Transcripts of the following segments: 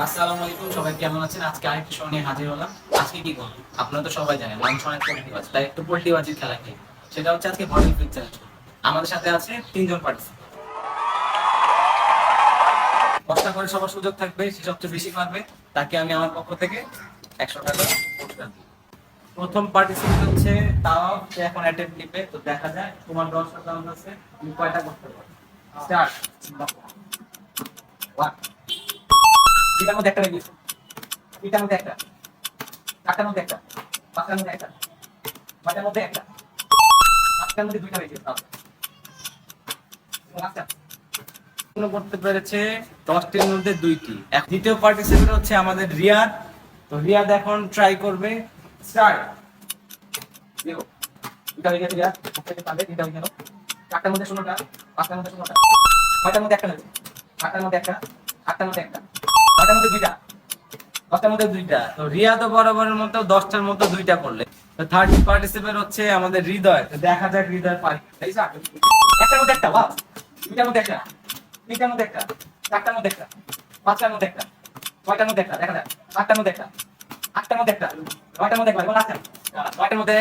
আসসালামু আলাইকুম, সবাই কেমন আছেন? আজকে আরেকটি শো নিয়ে হাজির হলাম। আজকে কি করব? আপনারা তো সবাই জানেন লাঞ্চ অনেক পোল্ট্রি বাজ তাই একটু পোল্ট্রি বাজির খেলা খেলি। সেটা হচ্ছে আজকে বটল ফিট আমাদের সাথে আছে তিনজন পার্টিসিপেন্ট কষ্ট করে সবার সুযোগ থাকবে, সে সবচেয়ে বেশি পারবে। তাকে আমি আমার পক্ষ থেকে একশো টাকা পুরস্কার দিই। প্রথম পার্টিসিপেন্ট হচ্ছে তাও, সে এখন অ্যাটেম্প নিবে। তো দেখা যায় তোমার দশটা চান্স আছে তুমি কয়টা করতে পারো? স্টার্ট ওয়ান এটার মধ্যে একটা রেখে এটার মধ্যে একটা। চারটার মধ্যে একটা। পাঁচটার মধ্যে একটা। ছয়টার মধ্যে একটা। আটটার মধ্যে দুইটা করতে পেরেছে দশটির মধ্যে দুইটি। এক দ্বিতীয় পার্টিসিপেন্ট হচ্ছে আমাদের রিয়াদ। তো রিয়াদ এখন ট্রাই করবে। স্টার্ট দুইটা হয়ে গেছে রিয়াদ। তিনটা হয়ে গেল। চারটার মধ্যে ষোলোটা। পাঁচটার মধ্যে ষোলোটা। ছয়টার মধ্যে একটা নেবে মধ্যে একটা। আটটার মধ্যে একটা। নয়টার মধ্যে দুইটা। দশটার মধ্যে দুইটা। তো রিয়া তো বরাবরের মতো দশটার মতো দুইটা করলে। তো থার্ড পার্টিসিপেন্ট হচ্ছে আমাদের হৃদয়। তো দেখা যাক হৃদয় পারি একটার মধ্যে একটা বাস দুইটার মধ্যে একটা। তিনটার মধ্যে একটা। চারটার মধ্যে একটা। পাঁচটার মধ্যে একটা। ছয়টার মধ্যে একটা। দেখা যাক। আটটার মধ্যে একটা। আটটার মধ্যে একটা। নয়টার মধ্যে একটা। এবার নয়টার মধ্যে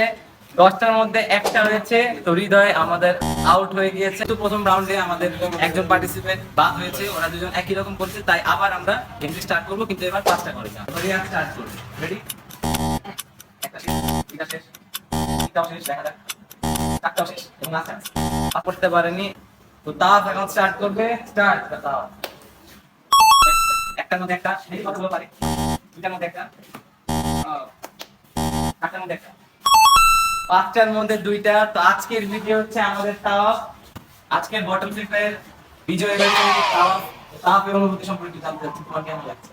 দশটার মধ্যে একটা হয়েছে, তো হৃদয় আমাদের আউট হয়ে গিয়েছে। তো প্রথম রাউন্ডে আমাদের একজন পার্টিসিপেন্ট বাদ হয়েছে, ওরা দুজন একই রকম করছে, তাই আবার আমরা গেমটি স্টার্ট করব, কিন্তু এবার পাঁচটা করে করবে রেডি একটা করতে পারেনি, তো তাও এখন স্টার্ট করবে স্টার্ট তাও। একটার মধ্যে একটা পারে? দুইটার মধ্যে একটা। চারটার মধ্যে একটা। পাঁচটার মধ্যে দুইটা। তো আজকের ভিডিও হচ্ছে আমাদের তাও আজকের বটল ফ্লিপের বিজয় হয়েছে তাও তাওয়াফের অনুভূতি সম্পর্কে জানতে চাচ্ছি। তোমার কেমন লাগছে?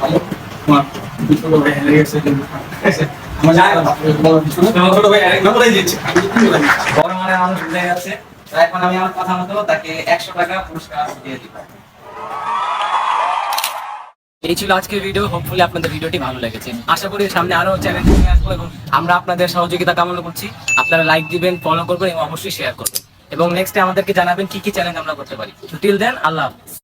ভালো তোমার হেরে গেছে কিছু ছোট ভাই আমি বড় মানে মানুষ বুঝে গেছে। এখন আমি আমার কথা মতো তাকে একশো টাকা পুরস্কার দিয়ে দিব এই ছিল আজকের ভিডিও হোপফুলি আপনাদের ভিডিওটি ভালো লেগেছে। আশা করি সামনে আরও চ্যানেল নিয়ে আসব এবং আমরা আপনাদের সহযোগিতা কামনা করছি। আপনারা লাইক দিবেন ফলো করবেন এবং অবশ্যই শেয়ার করবেন। এবং নেক্সটে আমাদেরকে জানাবেন কি কি চ্যালেঞ্জ আমরা করতে পারি। টিল দেন আল্লাহ হাফিজ।